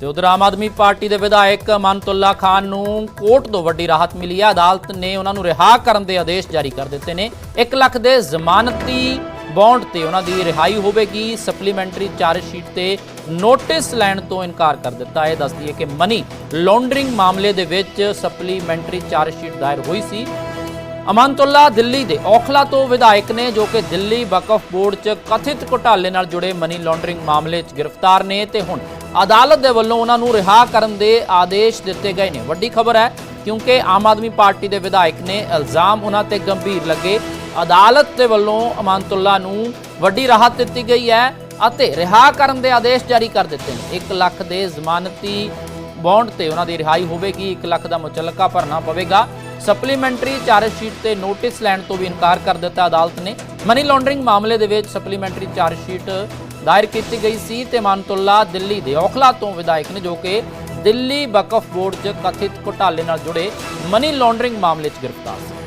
ਤੇ ਉਧਰ ਆਮ ਆਦਮੀ ਪਾਰਟੀ ਦੇ ਵਿਧਾਇਕ ਮਨਤੁੱਲਾ ਖਾਨ ਨੂੰ ਕੋਰਟ ਤੋਂ ਵੱਡੀ ਰਾਹਤ ਮਿਲੀ ਹੈ। ਅਦਾਲਤ ਨੇ ਉਹਨਾਂ ਨੂੰ ਰਿਹਾ ਕਰਨ ਦੇ ਆਦੇਸ਼ ਜਾਰੀ ਕਰ ਦਿੱਤੇ ਨੇ। 1 ਲੱਖ ਦੇ ਜ਼ਮਾਨਤੀ ਬੌਂਡ ਤੇ ਉਹਨਾਂ ਦੀ ਰਿਹਾਈ ਹੋਵੇਗੀ। ਸਪਲੀਮੈਂਟਰੀ ਚਾਰਜ ਸ਼ੀਟ ਤੇ ਨੋਟਿਸ ਲੈਣ ਤੋਂ ਇਨਕਾਰ ਕਰ ਦਿੱਤਾ। ਹੈ ਦੱਸਦੀ ਹੈ ਕਿ ਮਨੀ ਲਾਂਡਰਿੰਗ ਮਾਮਲੇ ਦੇ ਵਿੱਚ ਸਪਲੀਮੈਂਟਰੀ ਚਾਰਜ ਸ਼ੀਟ ਦਾਇਰ ਹੋਈ ਸੀ। ਅਮਨਤੁੱਲਾ ਦਿੱਲੀ ਦੇ ਔਖਲਾ ਤੋਂ ਵਿਧਾਇਕ ਨੇ, ਜੋ ਕਿ ਦਿੱਲੀ ਵਕਫ ਬੋਰਡ 'ਚ ਕਥਿਤ ਘੁਟਾਲੇ ਨਾਲ ਜੁੜੇ ਮਨੀ ਲਾਂਡਰਿੰਗ ਮਾਮਲੇ 'ਚ ਗ੍ਰਿਫਤਾਰ ਨੇ ਤੇ ਹੁਣ ਅਦਾਲਤ ਦੇ ਵੱਲੋਂ ਉਹਨਾਂ ਨੂੰ ਰਿਹਾ ਕਰਨ ਦੇ ਆਦੇਸ਼ ਦਿੱਤੇ ਗਏ ਨੇ। ਵੱਡੀ ਖਬਰ ਹੈ, ਕਿਉਂਕਿ ਆਮ ਆਦਮੀ ਪਾਰਟੀ ਦੇ ਵਿਧਾਇਕ ਨੇ ਇਲਜ਼ਾਮ ਉਹਨਾਂ ਤੇ ਗੰਭੀਰ ਲੱਗੇ। ਅਦਾਲਤ ਦੇ ਵੱਲੋਂ ਅਮਨਤੁੱਲਾ ਨੂੰ ਵੱਡੀ ਰਾਹਤ ਦਿੱਤੀ ਗਈ ਹੈ ਅਤੇ ਰਿਹਾ ਕਰਨ ਦੇ ਆਦੇਸ਼ ਜਾਰੀ ਕਰ ਦਿੱਤੇ ਨੇ। 1 ਲੱਖ ਦੇ ਜ਼ਮਾਨਤੀ ਬੌਂਡ ਤੇ ਉਹਨਾਂ ਦੀ ਰਿਹਾਈ ਹੋਵੇਗੀ 1 ਲੱਖ ਦਾ ਮੁਚਲਕਾ ਭਰਨਾ ਪਵੇਗਾ। ਸਪਲੀਮੈਂਟਰੀ ਚਾਰਜ ਸ਼ੀਟ ਤੇ ਨੋਟਿਸ ਲੈਣ ਤੋਂ ਵੀ ਇਨਕਾਰ ਕਰ ਦਿੱਤਾ ਅਦਾਲਤ ਨੇ। ਮਨੀ ਲਾਂਡਰਿੰਗ ਮਾਮਲੇ ਦੇ ਵਿੱਚ ਸਪਲੀਮੈਂਟਰੀ ਚਾਰਜ ਸ਼ੀਟ ਦਾਇਰ ਕੀਤੀ ਗਈ ਸੀ ਤੇ ਮਾਨਤੁੱਲਾ ਦਿੱਲੀ ਦੇ ਔਖਲਾ ਤੋਂ ਵਿਧਾਇਕ ਨੇ ਜੋ ਕਿ ਦਿੱਲੀ ਵਕਫ ਬੋਰਡ 'ਚ ਕਥਿਤ ਘੁਟਾਲੇ ਨਾਲ ਜੁੜੇ ਮਨੀ ਲਾਂਡਰਿੰਗ ਮਾਮਲੇ 'ਚ ਗ੍ਰਿਫਤਾਰ ਸੀ।